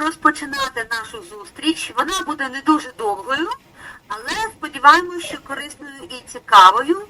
розпочинати нашу зустріч. Вона буде не дуже довгою, але сподіваємося, що корисною і цікавою.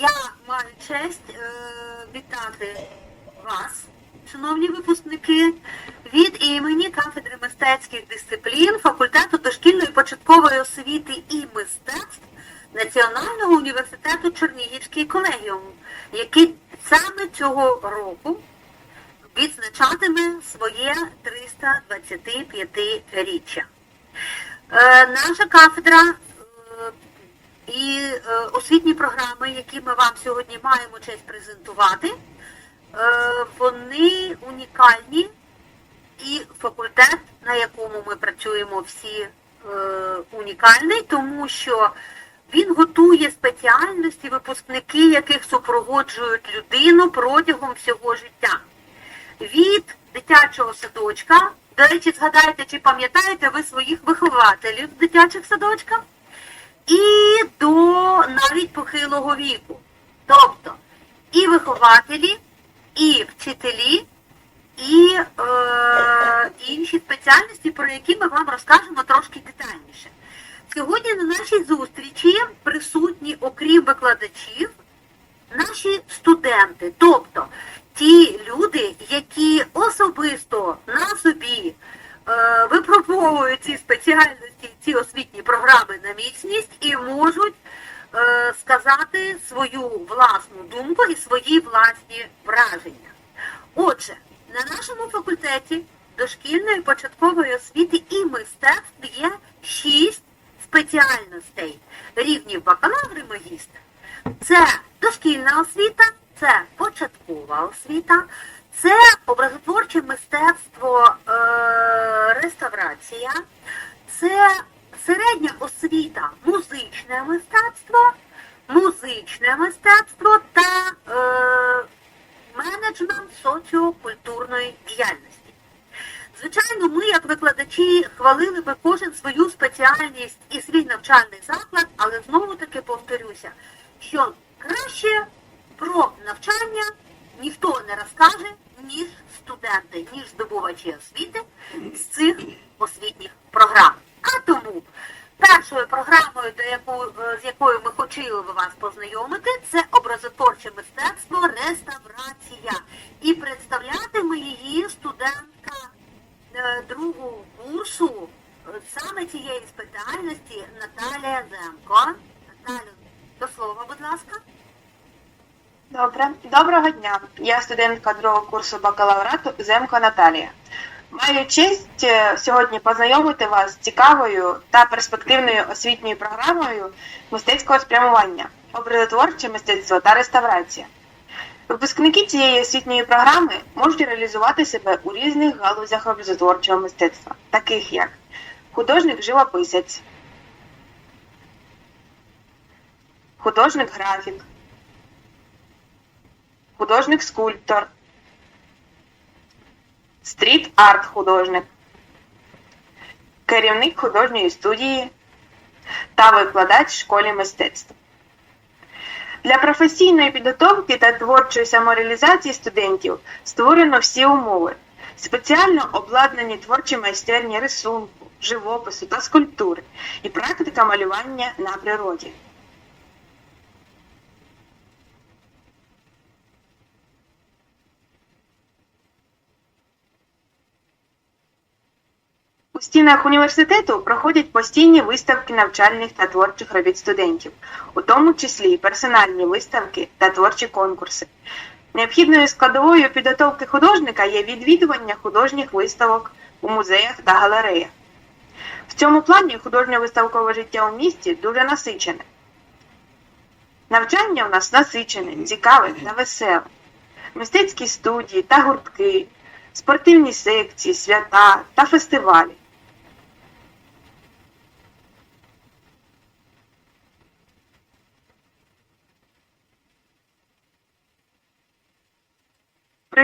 Я маю честь е, вітати вас, шановні випускники, від імені кафедри мистецьких дисциплін факультету дошкільної початкової освіти і мистецтв Національного університету Чернігівський колегіум, який саме цього року відзначатиме своє 325-річчя. Е, наша кафедра е, і е, освітні програми, які ми вам сьогодні маємо честь презентувати, вони унікальні і факультет, на якому ми працюємо всі унікальний, тому що він готує спеціальності, випускники, яких супроводжують людину протягом всього життя. Від дитячого садочка, до речі, згадайте, чи пам'ятаєте ви своїх вихователів в дитячих садочках, і до навіть похилого віку. Тобто і вихователі, і вчителі, і е, інші спеціальності, про які ми вам розкажемо трошки детальніше. Сьогодні на нашій зустрічі присутні, окрім викладачів, наші студенти, тобто ті люди, які особисто на собі е, випробовують ці спеціальності, ці освітні програми на міцність і можуть е, сказати свою власну думку і свої власні враження. Отже, на нашому факультеті дошкільної початкової освіти і мистецтв є шість спеціальностей рівнів бакалавр і магістр. Це дошкільна освіта, це початкова освіта, це образотворче мистецтво, е, реставрація, це середня освіта, музичне мистецтво, музичне мистецтво та е, менеджмент соціокультурної діяльності. Звичайно, ми, як викладачі, хвалили би кожен свою спеціальність і свій навчальний заклад, але знову таки повторюся, що краще про навчання ніхто не розкаже, ніж студенти, ніж здобувачі освіти з цих освітніх програм. А тому першою програмою, до яку, е, з якою ми хотіли би вас познайомити, це образотворче мистецтво реставрація. І представлятиме її студентка е, другого курсу е, саме цієї спеціальності Наталія Земко. Наталю, до слова, будь ласка. Добре, доброго дня. Я студентка другого курсу бакалаврату Земко Наталія. Маю честь е, сьогодні познайомити вас з цікавою та перспективною освітньою програмою мистецького спрямування, образотворче мистецтво та реставрація. Випускники цієї освітньої програми можуть реалізувати себе у різних галузях образотворчого мистецтва, таких як художник-живописець, художник-графік, художник-скульптор, стріт-арт художник, керівник художньої студії та викладач в школі мистецтва. Для професійної підготовки та творчої самореалізації студентів створено всі умови. Спеціально обладнані творчі майстерні рисунку, живопису та скульптури і практика малювання на природі. У стінах університету проходять постійні виставки навчальних та творчих робіт студентів, у тому числі персональні виставки та творчі конкурси. Необхідною складовою підготовки художника є відвідування художніх виставок у музеях та галереях. В цьому плані художньо-виставкове життя у місті дуже насичене. Навчання у нас насичене, цікаве та веселе. Мистецькі студії та гуртки, спортивні секції, свята та фестивалі.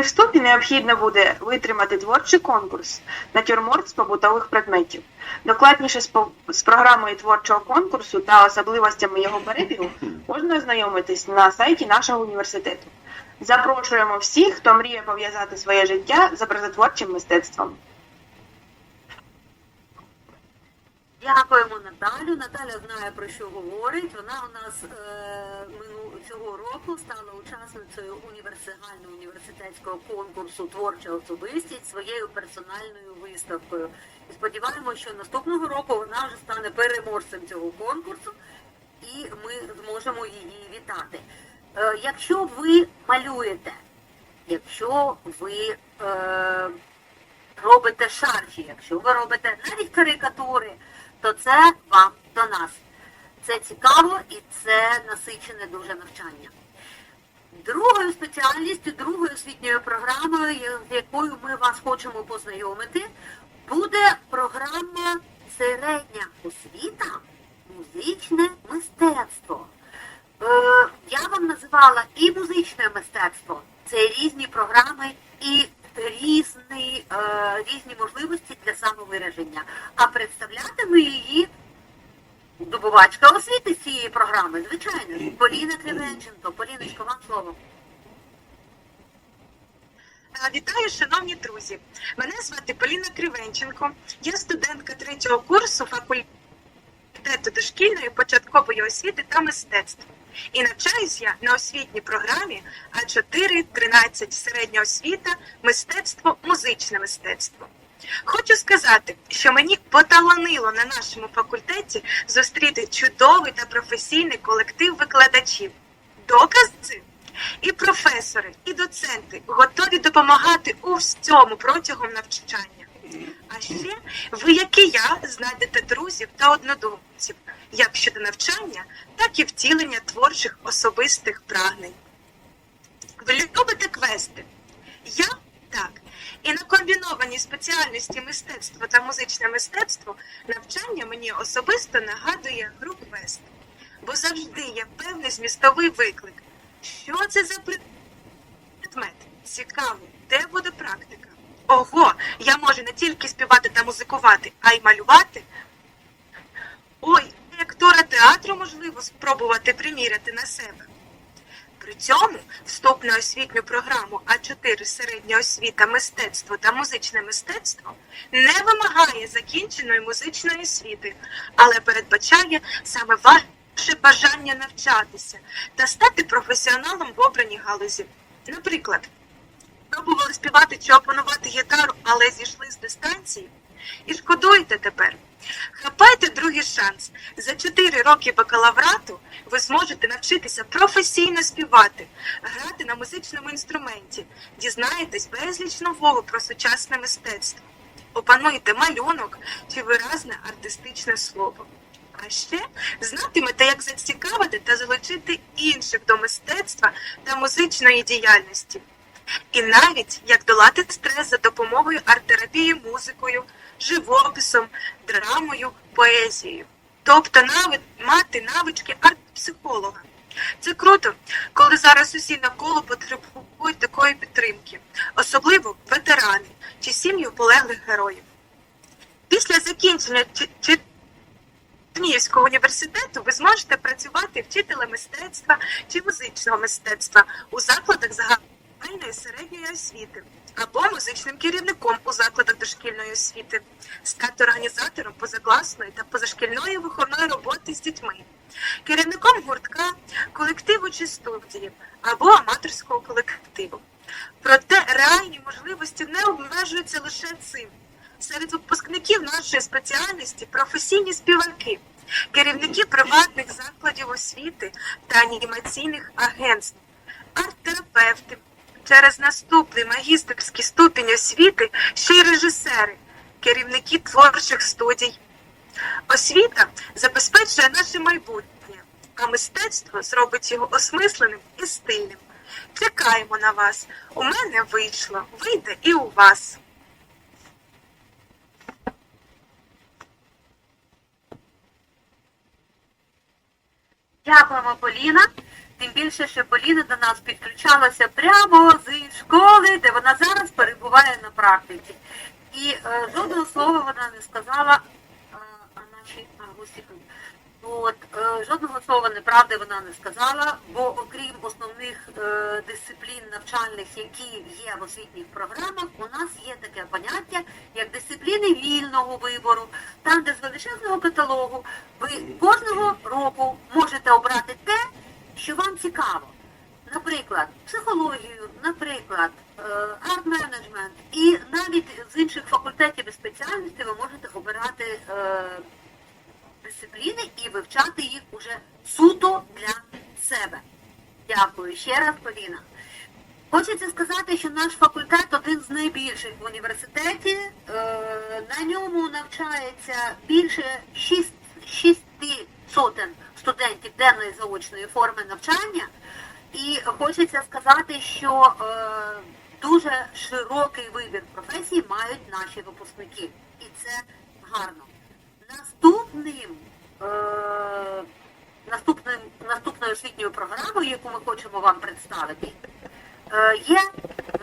При вступі необхідно буде витримати творчий конкурс «Натюрморт з побутових предметів. Докладніше з, програмою творчого конкурсу та особливостями його перебігу можна ознайомитись на сайті нашого університету. Запрошуємо всіх, хто мріє пов'язати своє життя з образотворчим мистецтвом. Дякуємо Наталю. Наталя знає про що говорить. Вона у нас е, мину цього року стала учасницею універсигального університетського конкурсу Творча особистість своєю персональною виставкою. І сподіваємося, що наступного року вона вже стане переможцем цього конкурсу, і ми зможемо її вітати. Е, якщо ви малюєте, якщо ви е, робите шарфі, якщо ви робите навіть карикатури, то це вам до нас. Це цікаво і це насичене дуже навчання. Другою спеціальністю, другою освітньою програмою, з якою ми вас хочемо познайомити, буде програма середня освіта, музичне мистецтво. Е, я вам називала і музичне мистецтво. Це різні програми і різні, е, різні можливості для самовираження. А представлятиме її добувачка освіти цієї програми, звичайно Поліна Кривенченко. Поліночко, вам слово. Е, Вітаю, шановні друзі. Мене звати Поліна Кривенченко. Я студентка третього курсу факультету дошкільної початкової освіти та мистецтв. І навчаюсь я на освітній програмі А4 13 середня освіта, мистецтво, музичне мистецтво. Хочу сказати, що мені поталанило на нашому факультеті зустріти чудовий та професійний колектив викладачів. Докази і професори, і доценти готові допомагати у всьому протягом навчання. А ще ви, як і я, знайдете друзів та однодумців, як щодо навчання, так і втілення творчих особистих прагнень. Ви любите квести? Я так. І на комбінованій спеціальності мистецтво та музичне мистецтво навчання мені особисто нагадує гру квест. Бо завжди є певний змістовий виклик. Що це за предмет? Цікаво, де буде практика? Ого, я можу не тільки співати та музикувати, а й малювати. Ой, актора театру можливо спробувати приміряти на себе. При цьому вступ на освітню програму А4 середня освіта, мистецтво та музичне мистецтво не вимагає закінченої музичної освіти, але передбачає саме ваше бажання навчатися та стати професіоналом в обраній галузі. Наприклад, пробували співати чи опанувати гітару, але зійшли з дистанції. І шкодуєте тепер. Хапайте другий шанс. За 4 роки бакалаврату ви зможете навчитися професійно співати, грати на музичному інструменті, дізнаєтесь безліч нового про сучасне мистецтво, опануєте малюнок чи виразне артистичне слово. А ще знатимете, як зацікавити та залучити інших до мистецтва та музичної діяльності. І навіть як долати стрес за допомогою арт-терапії музикою, живописом, драмою, поезією. Тобто нави- мати навички арт-психолога. Це круто, коли зараз усі навколо потребують такої підтримки, особливо ветерани чи сім'ї полеглих героїв. Після закінчення Чернігівського університету ви зможете працювати вчителем мистецтва чи музичного мистецтва у закладах загальної середньої освіти або музичним керівником у закладах дошкільної освіти, стати організатором позакласної та позашкільної виховної роботи з дітьми, керівником гуртка, колективу чи студії або аматорського колективу. Проте реальні можливості не обмежуються лише цим. Серед випускників нашої спеціальності професійні співаки, керівники приватних закладів освіти та анімаційних агентств, арт-терапевти, через наступний магістерський ступінь освіти ще й режисери, керівники творчих студій. Освіта забезпечує наше майбутнє, а мистецтво зробить його осмисленим і стильним. Чекаємо на вас. У мене вийшло, вийде і у вас. Дякуємо, Поліна. Тим більше, що Поліна до нас підключалася прямо з школи, де вона зараз перебуває на практиці. І е, жодного слова вона не сказала е, нашій гості. От, е, жодного слова неправди вона не сказала, бо окрім основних е, дисциплін навчальних, які є в освітніх програмах, у нас є таке поняття, як дисципліни вільного вибору, там, де з величезного каталогу ви кожного року можете обрати те, що вам цікаво. Наприклад, психологію, наприклад, е, арт-менеджмент і навіть з інших факультетів і спеціальностей ви можете обирати е, дисципліни і вивчати їх уже суто для себе. Дякую ще раз, Поліна. Хочеться сказати, що наш факультет один з найбільших в університеті. Е, На ньому навчається більше 6, 6 сотень студентів денної заочної форми навчання. І хочеться сказати, що е, дуже широкий вибір професій мають наші випускники. І це гарно. Наступним, е, наступним, наступною освітньою програмою, яку ми хочемо вам представити, е, є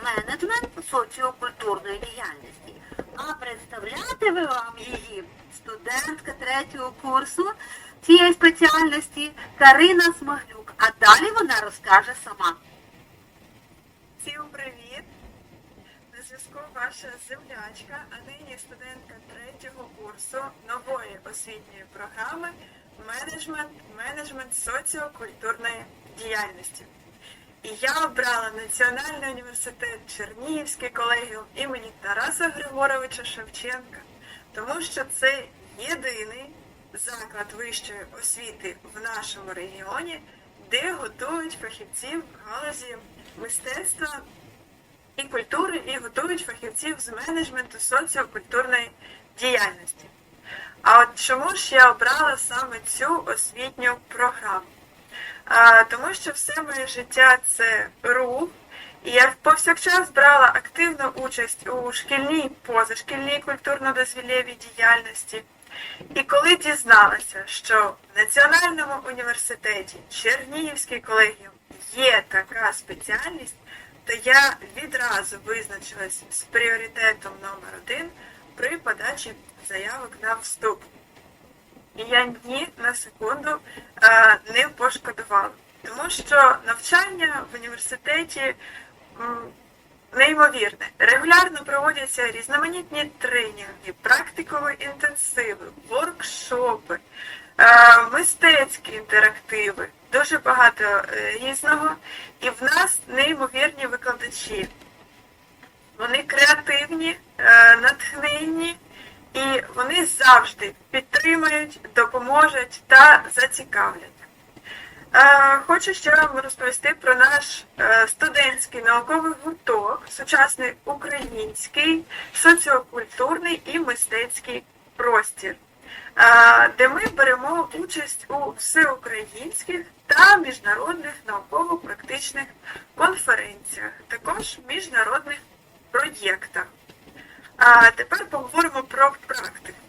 менеджмент соціокультурної діяльності. А представлятиме вам її студентка третього курсу цієї спеціальності Карина Смаглюк. А далі вона розкаже сама. Всім привіт! На зв'язку ваша землячка, а нині студентка третього курсу нової освітньої програми менеджмент, менеджмент соціокультурної діяльності. І я обрала Національний університет Чернігівський колегіум імені Тараса Григоровича Шевченка, тому що це єдиний заклад вищої освіти в нашому регіоні, де готують фахівців галузі мистецтва і культури, і готують фахівців з менеджменту соціокультурної діяльності. А от чому ж я обрала саме цю освітню програму? А, тому що все моє життя це рух, і я повсякчас брала активну участь у шкільній позашкільній культурно-дозвілєвій діяльності. І коли дізналася, що в Національному університеті Чернігівський колегіум є така спеціальність, то я відразу визначилась з пріоритетом номер один при подачі заявок на вступ. І я ні на секунду е, не пошкодувала, тому що навчання в університеті неймовірне. Регулярно проводяться різноманітні тренінги, практикові інтенсиви, воркшопи, е, мистецькі інтерактиви, дуже багато е, різного. І в нас неймовірні викладачі. Вони креативні, е, натхненні, і вони завжди підтримають, допоможуть та зацікавлять. Хочу ще вам розповісти про наш е, студентський науковий гурток, сучасний український, соціокультурний і мистецький простір, де ми беремо участь у всеукраїнських та міжнародних науково-практичних конференціях, також міжнародних проєктах. А тепер поговоримо про практику.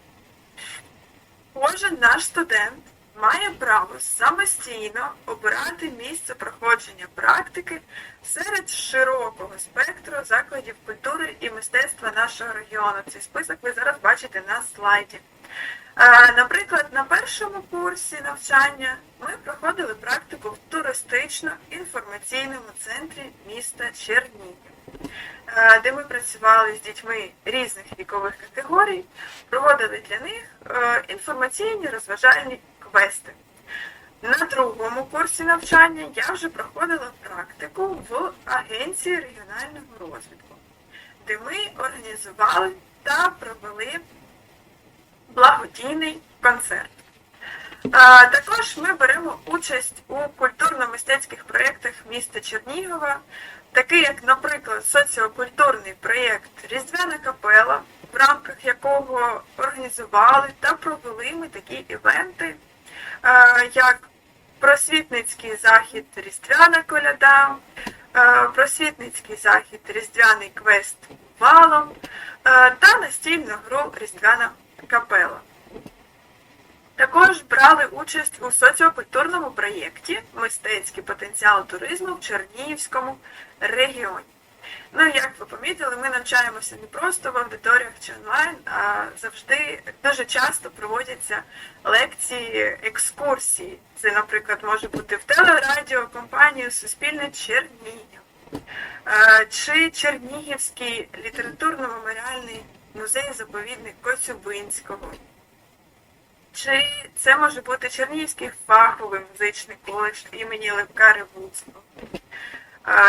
Кожен наш студент має право самостійно обирати місце проходження практики серед широкого спектру закладів культури і мистецтва нашого регіону. Цей список ви зараз бачите на слайді. Е, Наприклад, на першому курсі навчання ми проходили практику в туристично-інформаційному центрі міста Чернігів, е, де ми працювали з дітьми різних вікових категорій, проводили для них е, інформаційні розважальні квести. На другому курсі навчання я вже проходила практику в Агенції регіонального розвитку, де ми організували та провели благодійний концерт. А, також ми беремо участь у культурно-мистецьких проєктах міста Чернігова, такий як, наприклад, соціокультурний проєкт Різдвяна капела, в рамках якого організували та провели ми такі івенти, як просвітницький захід Різдвяна коляда, просвітницький захід Різдвяний квест валом та настільну гру Різдвяна капела. Також брали участь у соціокультурному проєкті Мистецький потенціал туризму в Чернігівському регіоні. Ну, як ви помітили, ми навчаємося не просто в аудиторіях чи онлайн, а завжди дуже часто проводяться лекції, екскурсії. Це, наприклад, може бути в телерадіокомпанії Суспільне Чернігів чи Чернігівський літературно-меморіальний музей заповідник Коцюбинського. Чи це може бути Чернігівський фаховий музичний коледж імені Левка Ревуцького?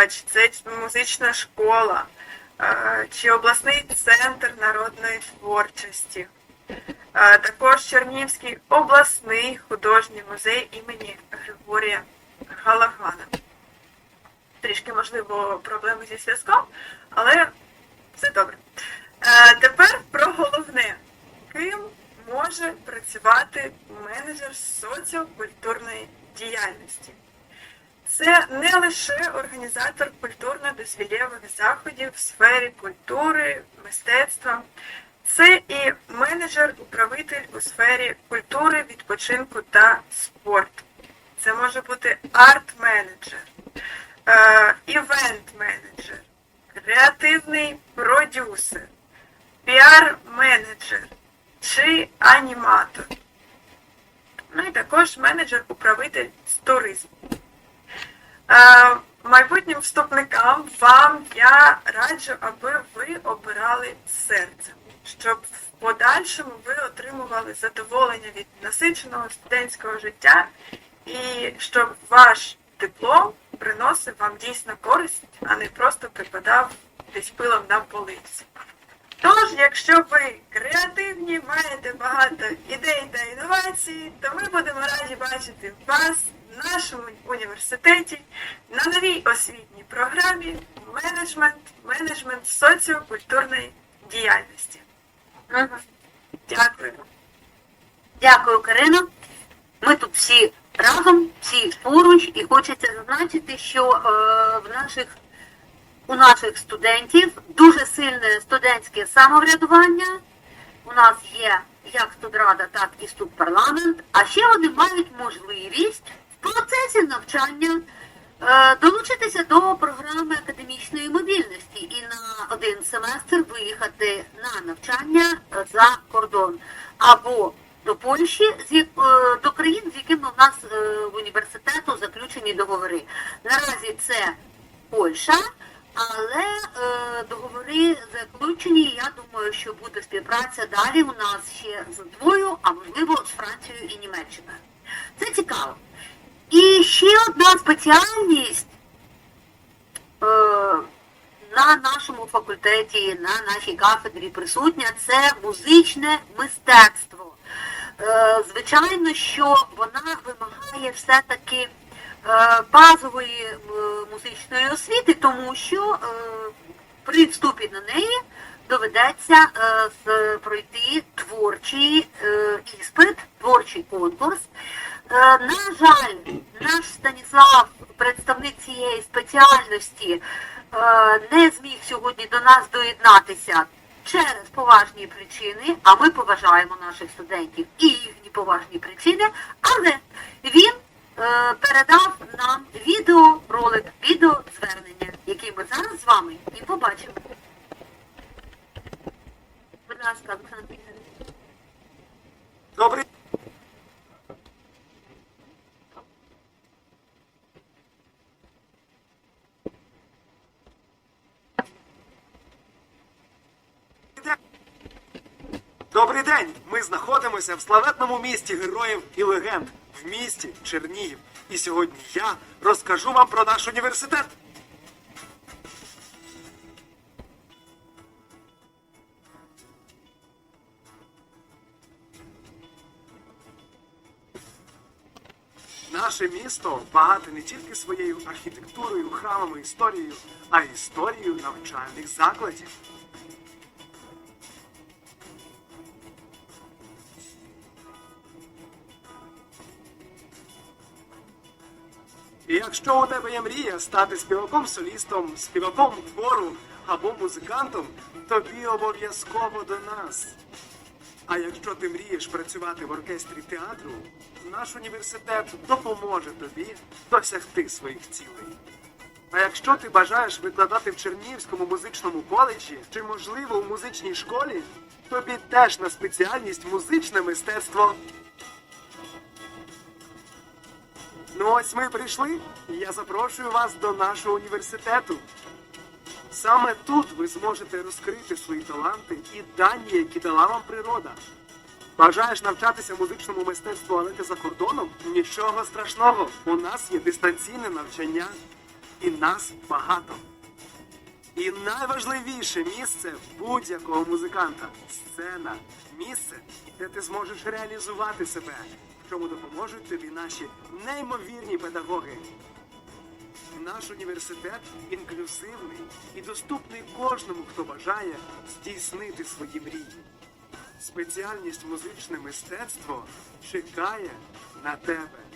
Чи це музична школа? Чи обласний центр народної творчості? Також Чернігівський обласний художній музей імені Григорія Галагана. Трішки, можливо, проблеми зі зв'язком, але все добре. Тепер про головне. Ким може працювати менеджер соціокультурної діяльності? Це не лише організатор культурно-дозвілєвих заходів в сфері культури, мистецтва, це і менеджер-управитель у сфері культури, відпочинку та спорту. Це може бути арт-менеджер, е, івент-менеджер, креативний продюсер, піар-менеджер чи аніматор. Ну і також менеджер-управитель з туризму. Е, Майбутнім вступникам вам я раджу, аби ви обирали серце, щоб в подальшому ви отримували задоволення від насиченого студентського життя і щоб ваш диплом приносив вам дійсно користь, а не просто припадав десь пилом на полиці. Тож, якщо ви креативні, маєте багато ідей та інновацій, то ми будемо раді бачити вас в нашому університеті на новій освітній програмі менеджмент, менеджмент соціокультурної діяльності. Мгм. Дякую. Дякую, Карино. Ми тут всі разом, всі поруч, і хочеться зазначити, що е, в наших у наших студентів дуже сильне студентське самоврядування. У нас є як студрада, так і студпарламент, а ще вони мають можливість процесі навчання е, долучитися до програми академічної мобільності і на один семестр виїхати на навчання за кордон або до Польщі, е, до країн, з якими у нас е, в університету заключені договори. Наразі це Польща, але е, договори заключені. Я думаю, що буде співпраця далі у нас ще з Литвою, а можливо з Францією і Німеччиною. Це цікаво. І ще одна спеціальність е, на нашому факультеті, на нашій кафедрі присутня це музичне мистецтво. Е, звичайно, що вона вимагає все-таки е, базової е, музичної освіти, тому що е, при вступі на неї доведеться пройти творчий іспит, творчий конкурс. Е, На жаль, наш Станіслав, представник цієї спеціальності, е, не зміг сьогодні до нас доєднатися через поважні причини, а ми поважаємо наших студентів і їхні поважні причини, але він е, передав нам відеоролик, відеозвернення, який ми зараз з вами і побачимо. Будь ласка, Олександр Добрий день. Добрий день! Ми знаходимося в славетному місті героїв і легенд в місті Чернігів. І сьогодні я розкажу вам про наш університет. Наше місто багате не тільки своєю архітектурою, храмами, історією, а й історією навчальних закладів. І якщо у тебе є мрія стати співаком-солістом, співаком твору або музикантом, тобі обов'язково до нас. А якщо ти мрієш працювати в оркестрі театру, наш університет допоможе тобі досягти своїх цілей. А якщо ти бажаєш викладати в Чернігівському музичному коледжі чи, можливо, у музичній школі, тобі теж на спеціальність музичне мистецтво. Ну ось ми прийшли, і я запрошую вас до нашого університету. Саме тут ви зможете розкрити свої таланти і дані, які дала вам природа. Бажаєш навчатися музичному мистецтву, але ти за кордоном? Нічого страшного. У нас є дистанційне навчання, і нас багато. І найважливіше місце будь-якого музиканта сцена. Місце, де ти зможеш реалізувати себе, чому допоможуть тобі наші неймовірні педагоги. Наш університет інклюзивний і доступний кожному, хто бажає здійснити свої мрії. Спеціальність музичне мистецтво чекає на тебе.